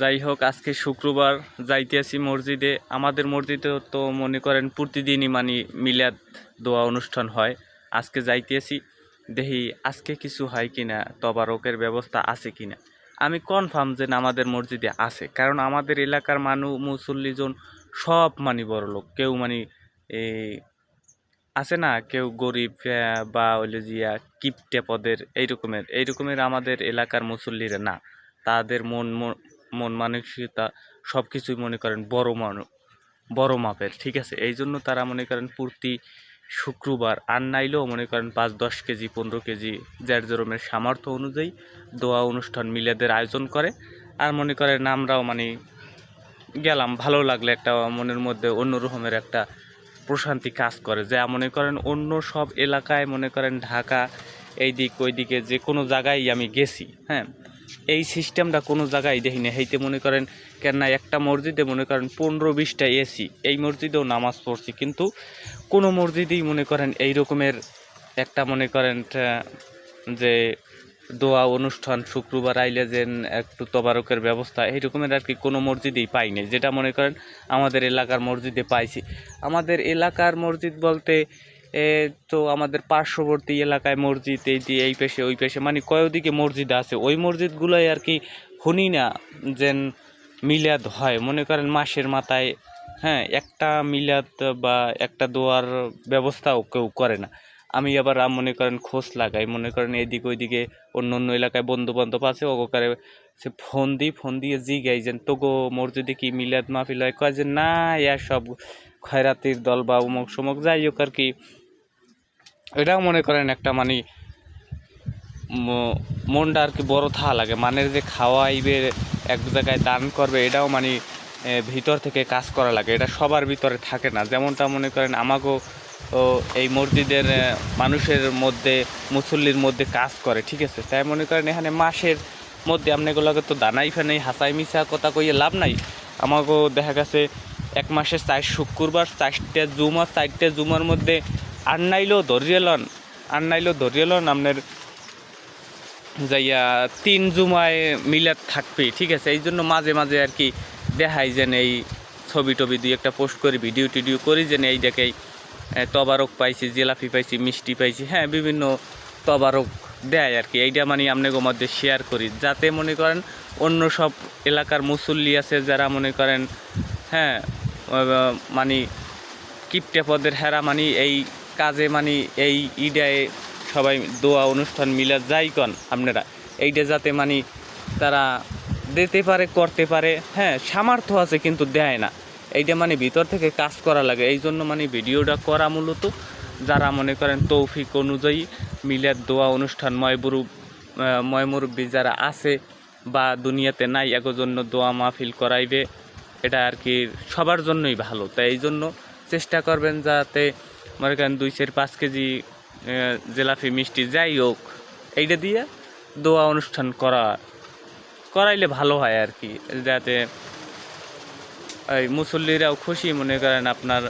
যাই হোক, আজকে শুক্রবার যাইতে আছি মসজিদে। আমাদের মসজিদে তো মনে করেন প্রতিদিনই মানে মিলাদ দোয়া অনুষ্ঠান হয়। আজকে যাইতে আছি দেখি আজকে কিছু হয় কিনা, তবারকের ব্যবস্থা আছে কিনা। আমি কনফার্ম যে না আমাদের মসজিদে আছে, কারণ আমাদের এলাকার মানুষ মুসল্লিজন সব মানে বড় লোক। কেউ মানে এই আছে না, কেউ গরিব বা হইলে জিয়া কিপটে পদের এই রকমের এই রকমের আমাদের এলাকার মুসল্লিরা না। তাদের মন মন- মন মানসিকতা সব কিছুই মনে করেন বড় মানুষ বড় মাপের, ঠিক আছে? এই জন্য তারা মনে করেন প্রতি শুক্রবার আর নাইলেও মনে করেন পাঁচ, দশ কেজি, পনেরো কেজি যার জরমের সামর্থ্য অনুযায়ী দোয়া অনুষ্ঠান, মিলাদের আয়োজন করে। আর মনে করেন আমরাও মানে গেলাম, ভালো লাগলে একটা মনের মধ্যে অন্য রকমের একটা প্রশান্তি কাজ করে। যা মনে করেন অন্য সব এলাকায় মনে করেন ঢাকা এই দিক ওই দিকে যে কোনো জায়গায় আমি গেছি হ্যাঁ? এই সিস্টেমটা কোনো জায়গায় দেখি না হেইতে মনে করেন, কেননা একটা মসজিদে মনে করেন পনেরো বিশটা এসি এই মসজিদেও নামাজ পড়ছি। কিন্তু কোনো মসজিদেই মনে করেন এই রকমের একটা মনে করেন যে দোয়া অনুষ্ঠান শুক্রবার আইলে যে একটু তবারকের ব্যবস্থা, এই রকমের আর কি কোনো মসজিদেই পাইনি যেটা মনে করেন আমাদের এলাকার মসজিদে পাইছি। আমাদের এলাকার মসজিদ বলতে তো আমাদের পার্শ্ববর্তী এলাকায় মসজিদ, এই দিয়ে এই পেশে, ওই পেশে মানে কয়দিকে মসজিদ আছে। ওই মসজিদগুলোই আর কি শুনি না যেন মিলাদ হয়। মনে করেন মাসের মাথায় হ্যাঁ একটা মিলাদ বা একটা দোয়ার ব্যবস্থাও কেউ করে না। আমি আবার মনে করেন খোঁজ লাগাই, মনে করেন এদিক ওইদিকে অন্য অন্য এলাকায় বন্ধু বান্ধব আছে ওকারে সে ফোন দিই, ফোন দিয়ে জিগাই যেন, তোগো, মসজিদে কি মিলাদ মাহফিল হয়? কয় যে, না ইয়া সব খয়রাতির দল বা উমুক সমুক যাই হোক আর কি। এটাও মনে করেন একটা মানে মনটা আর কি বড় থা লাগে। মানের যে খাওয়াইবে, এক জায়গায় দান করবে, এটাও মানে ভিতর থেকে কাজ করা লাগে। এটা সবার ভিতরে থাকে না। যেমনটা মনে করেন আমাকেও এই মসজিদের মানুষের মধ্যে, মুসল্লির মধ্যে কাজ করে, ঠিক আছে? তাই মনে করেন এখানে মাসের মধ্যে আপনাগুলোকে তো দানাই ফেনাই, হাসাই মিশা কথা কইয়ে লাভ নাই। আমাকেও দেখা গেছে, এক মাসে চার শুক্রবার, চারটে জুমা চারটে জুমার মধ্যে আর নাইলেও ধরিয়ে লন আর নাইলেও ধরিয়ে লন আপনার যাইয়া তিন জুমায় মিলাদ থাকবে, ঠিক আছে? এই জন্য মাঝে মাঝে আর কি দেখাই যেন এই ছবি টবি দুই একটা পোস্ট করি, ভিডিও টিডিও করি যেন এই দেখেই তবারক পাইছি, জিলাপি পাইছি, মিষ্টি পাইছি হ্যাঁ বিভিন্ন তবারক দেয় আর কি। এইটা মানে আপনাকে মধ্যে শেয়ার করি। যাতে মনে করেন অন্য সব এলাকার মুসল্লি আছে যারা মনে করেন হ্যাঁ মানে কিপটে পদের হেরা মানে এই কাজে মানে এই ইডায় সবাই দোয়া অনুষ্ঠান মিলা যাই কন আপনারা। এইটা যাতে মানে তারা দিতে পারে, করতে পারে হ্যাঁ সামর্থ্য আছে কিন্তু দেয় না। এইটা মানে ভিতর থেকে কাজ করা লাগে। এই জন্য মানে ভিডিওটা করা মূলত যারা মনে করেন তৌফিক অনুযায়ী মিলাদ দোয়া অনুষ্ঠান ময়বুরু ময়মুরব্বী যারা আছে বা দুনিয়াতে নাই এগো জন্য দোয়া মাহফিল করাইবে, এটা আর কি সবার জন্যই ভালো। তাই এই জন্য চেষ্টা করবেন যাতে মনে করেন দুই চার পাঁচ কেজি জেলাফি মিষ্টি যাই হোক, এইটা দিয়ে দোয়া অনুষ্ঠান করা, করাইলে ভালো হয় আর কি, যাতে এই মুসল্লিরাও খুশি মনে করেন আপনার